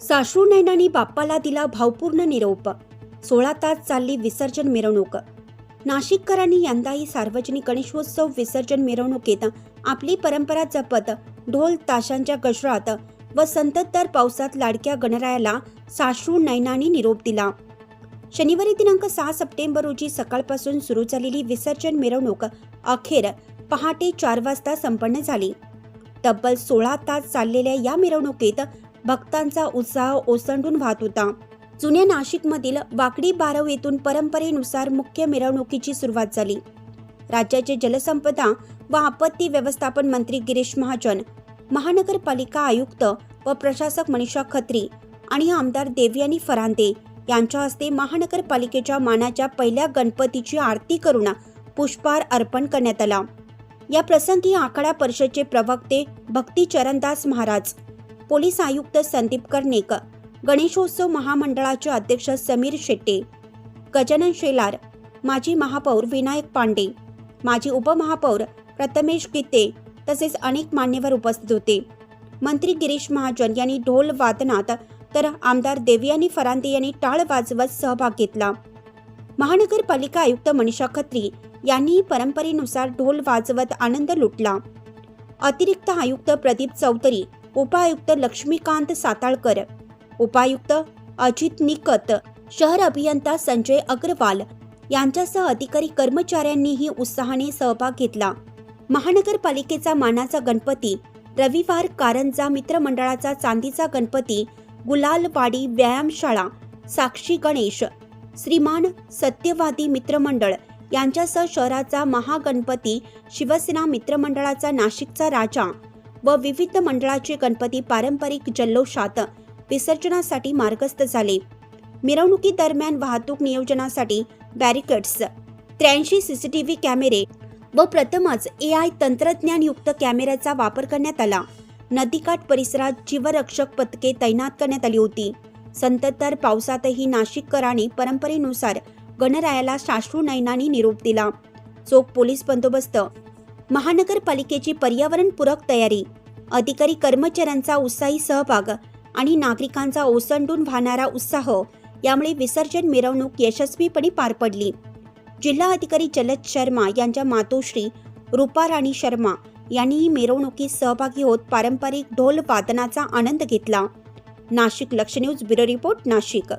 साश्रू नैनानी बाप्पाला दिला भावपूर्ण निरोप. सोळा तास चालली विसर्जन मिरवणूक. नाशिककरांनी यंदाही सार्वजनिक गणेशोत्सव विसर्जन मिरवणुकीत आपली परंपरा जपत ढोल ताशांच्या गजरात व संततधार पावसात लाडक्या गणरायाला साश्रू नयनानी निरोप दिला. शनिवारी दिनांक सहा सप्टेंबर रोजी सकाळपासून सुरू झालेली विसर्जन मिरवणूक अखेर पहाटे चार वाजता संपन्न झाली. तब्बल सोळा तास चाललेल्या या मिरवणुकीत भक्तांचा उत्साह ओसंडून वाहत होता. जुन्या नाशिकमधील वाकडी बारव येथून परंपरेनुसार मुख्य मिरवणुकीची सुरुवात झाली. राज्याचे जलसंपदा व आपत्ती व्यवस्थापन मंत्री गिरीश महाजन महानगरपालिका आयुक्त व प्रशासक मनीषा खत्री आणि आमदार देवयानी फरांदे यांच्या हस्ते महानगरपालिकेच्या मानाच्या पहिल्या गणपतीची आरती करून पुष्पहार अर्पण करण्यात आला. या प्रसंगी आखाडा परिषदचे प्रवक्ते भक्ती चरणदास महाराज पोलीस आयुक्त संदीप कर्णिक गणेशोत्सव महामंडळाचे अध्यक्ष समीर शेट्टे गजानन शेलार माजी महापौर विनायक पांडे माजी उपमहापौर प्रथमेश गीते तसेच अनेक मान्यवर उपस्थित होते. मंत्री गिरीश महाजन यांनी ढोल वादनात तर आमदार देवयानी फरांदे यांनी टाळ वाजवत सहभाग घेतला. महानगरपालिका आयुक्त मनीषा खत्री यांनीही परंपरेनुसार ढोल वाजवत आनंद लुटला. अतिरिक्त आयुक्त प्रदीप चौधरी उपायुक्त लक्ष्मीकांत साताळकर. उपायुक्त अजित निकत शहर अभियंता संजय अग्रवाल यांच्यासह अधिकारी कर्मचाऱ्यांनीही उत्साहाने सहभाग घेतला. महानगरपालिकेचा मानाचा गणपती रविवार कारंजा मित्रमंडळाचा चांदीचा गणपती गुलालवाडी व्यायामशाळा साक्षी गणेश श्रीमान सत्यवादी मित्रमंडळ यांच्यासह शहराचा महागणपती शिवसेना मित्रमंडळाचा नाशिकचा राजा व विविध मंडळाचे गणपती पारंपरिक जल्लोषात विसर्जनासाठी मार्गस्थ झाले. मिरवणुकीदरम्यान वाहतूक नियोजनासाठी बॅरिकेड्स त्र्याऐंशी सीसीटीव्ही कॅमेरे व प्रथमच ए आय तंत्रज्ञानयुक्त कॅमेऱ्याचा वापर करण्यात आला. नदीकाठ परिसरात जीवरक्षक पथके तैनात करण्यात आली होती. संततधार पावसातही नाशिककरांनी परंपरेनुसार गणरायाला साश्रू नयनाने निरोप दिला. चोख पोलीस बंदोबस्त महानगरपालिकेची पर्यावरणपूरक तयारी. अधिकारी कर्मचाऱ्यांचा उत्साही सहभाग आणि नागरिकांचा ओसंडून वाहणारा उत्साह यामुळे विसर्जन मिरवणूक यशस्वीपणे पार पडली. जिल्हा अधिकारी जलद शर्मा यांच्या मातोश्री रूपा राणी शर्मा यांनीही मिरवणुकीत सहभागी होत पारंपरिक ढोल वादनाचा आनंद घेतला. नाशिक लक्ष न्यूज ब्युरो रिपोर्ट नाशिक.